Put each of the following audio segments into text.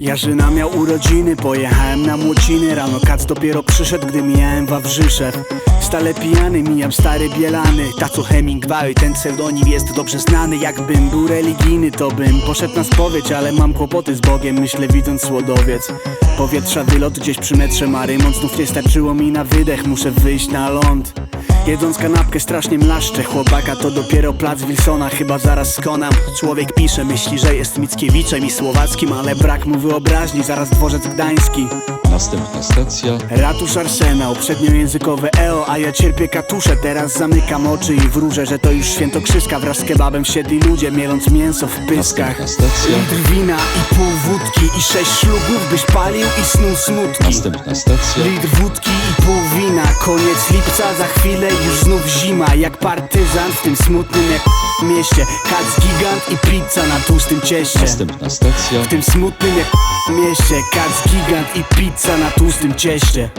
Jarzyna miał urodziny, pojechałem na młociny. Rano kac dopiero przyszedł, gdy mijałem Wawrzyszew. Stale pijany, mijam stare bielany. Taco Hemingway, ten pseudonim jest dobrze znany. Jakbym był religijny, to bym poszedł na spowiedź Ale mam kłopoty z Bogiem, myślę widząc słodowiec. Powietrza wylot gdzieś przy metrze Marymont Znów nie starczyło mi na wydech, muszę wyjść na ląd Jedząc kanapkę strasznie mlaszczę Chłopaka to dopiero plac Wilsona Chyba zaraz skonam. Człowiek pisze, myśli, że jest Mickiewiczem i Słowackim Ale brak mu wyobraźni, zaraz dworzec gdański Następna stacja. Ratusz Arsenał, przedniojęzykowe EO A ja cierpię katusze, teraz zamykam oczy i wróżę Że to już świętokrzyska. Wraz z kebabem Wsiedli ludzie, mieląc mięso w pyskach. Stacja. Litr wina i pół wódki I sześć ślubów byś palił i snuł smutki. Następna stacja. Litr wódki i pół wina. Koniec lipca, za chwilę już znów zima. Jak partyzant w tym smutnym jak mieście. Kac gigant i pizza na tłustym cieście. Następna stacja. W tym smutnym jak mieście. Kac gigant i pizza na tłustym cieście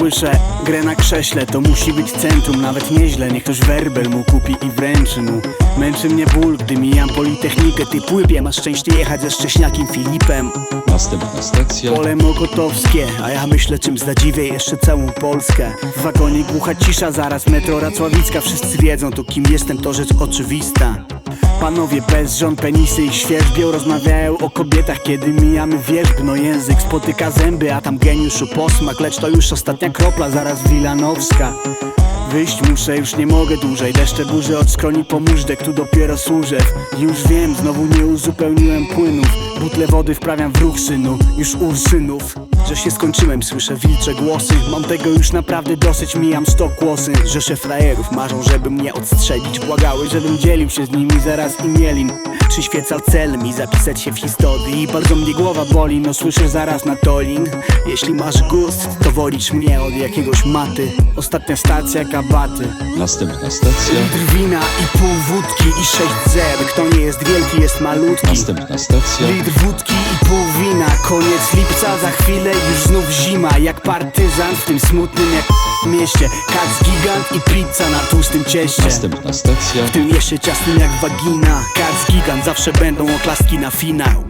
Słyszę grę na krześle, to musi być centrum Nawet nieźle, niech ktoś werbel mu kupi i wręczy mu. Męczy mnie ból, gdy mijam politechnikę Ty płypie, masz szczęście jechać ze szcześniakiem Filipem. Następna stacja. Pole Mokotowskie, a ja myślę czym zadziwię jeszcze całą Polskę. W wagonie głucha cisza, zaraz metro Racławicka Wszyscy wiedzą tu kim jestem, to rzecz oczywista Panowie bez żon, penisy i świerzbią Rozmawiają o kobietach, kiedy mijamy wierzb No język spotyka zęby, a tam geniuszu posmak Lecz to już ostatnia kropla, zaraz Wilanowska. Wyjść muszę, już nie mogę dłużej Deszcze burzy od skroni pomóżdżek, tu dopiero służę. Już wiem, znowu nie uzupełniłem płynów Butle wody wprawiam w ruch synu, już ursynów Że się skończyłem, słyszę wilcze głosy. Mam tego już naprawdę dosyć, mijam sto kłosy. Rzesze frajerów marzą, żeby mnie odstrzelić. Błagały, żebym dzielił się z nimi zaraz i mielin. Przyświecał cel mi zapisać się w historii. Bardzo mnie głowa boli, no słyszę zaraz na tolin Jeśli masz gust, to wolisz mnie od jakiegoś maty. Ostatnia stacja, kabaty. Następna stacja. Litr wina i pół wódki i sześć zer Kto nie jest wielki jest malutki. Następna stacja. Litr wódki i pół wina. Koniec lipca, za chwilę już znów zima Jak partyzant w tym smutnym jak mieście. Kac gigant i pizza na tłustym cieście. Następna stacja. W tym jeszcze ciasnym jak wagina. Kac gigant, zawsze będą oklaski na finał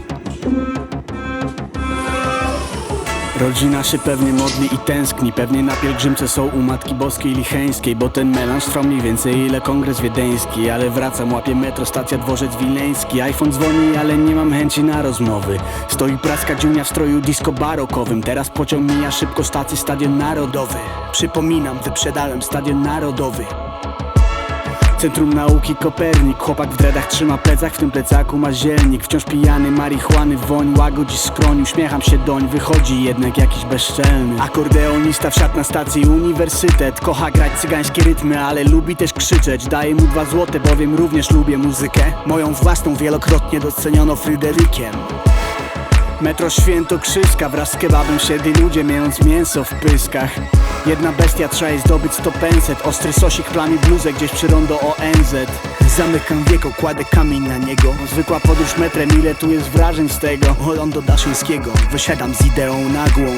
Rodzina się pewnie modli i tęskni. Pewnie na pielgrzymce są u Matki Boskiej Licheńskiej Bo ten melanż trwa więcej ile kongres wiedeński. Ale wracam, łapię metro, stacja dworzec wileński. iPhone dzwoni, ale nie mam chęci na rozmowy. Stoi praska dziunia w stroju disco barokowym. Teraz pociąg mija szybko stacji Stadion Narodowy. Przypominam, wyprzedałem Stadion Narodowy Centrum Nauki Kopernik. Chłopak w dredach trzyma plecak, w tym plecaku ma zielnik. Wciąż pijany, marihuany, woń łagodzi skroń. Uśmiecham się doń, wychodzi jednak jakiś bezczelny. Akordeonista wsiadł na stacji uniwersytet. Kocha grać cygańskie rytmy, ale lubi też krzyczeć. Daję mu dwa złote, bowiem również lubię muzykę. Moją własną wielokrotnie doceniono Fryderykiem Metro Świętokrzyska wraz z kebabem siedli ludzie mając mięso w pyskach. Jedna bestia trzeba jej zdobyć 100 penset Ostry sosik plami bluzę gdzieś przy rondo ONZ Zamykam wieko, kładę kamień na niego. Zwykła podróż metrem, ile tu jest wrażeń z tego? Holon do Daszyńskiego, wysiadam z ideą nagłą.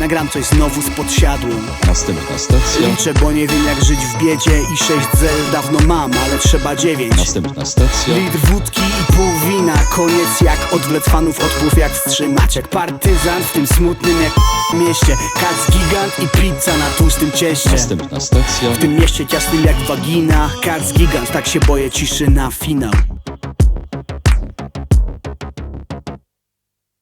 Nagram coś znowu z podsiadłą. Następna stacja. Liczę, bo nie wiem jak żyć w biedzie I sześć zel dawno mam, ale trzeba dziewięć. Następna stacja. Litr wódki i pół wina Koniec jak odwlet fanów Odpływ jak wstrzymać Jak partyzant w tym smutnym jak mieście. Kac gigant i pizza na tłustym cieście. Następna stacja. W tym mieście ciasnym jak wagina. Kac gigant, tak się boję ciszy na finał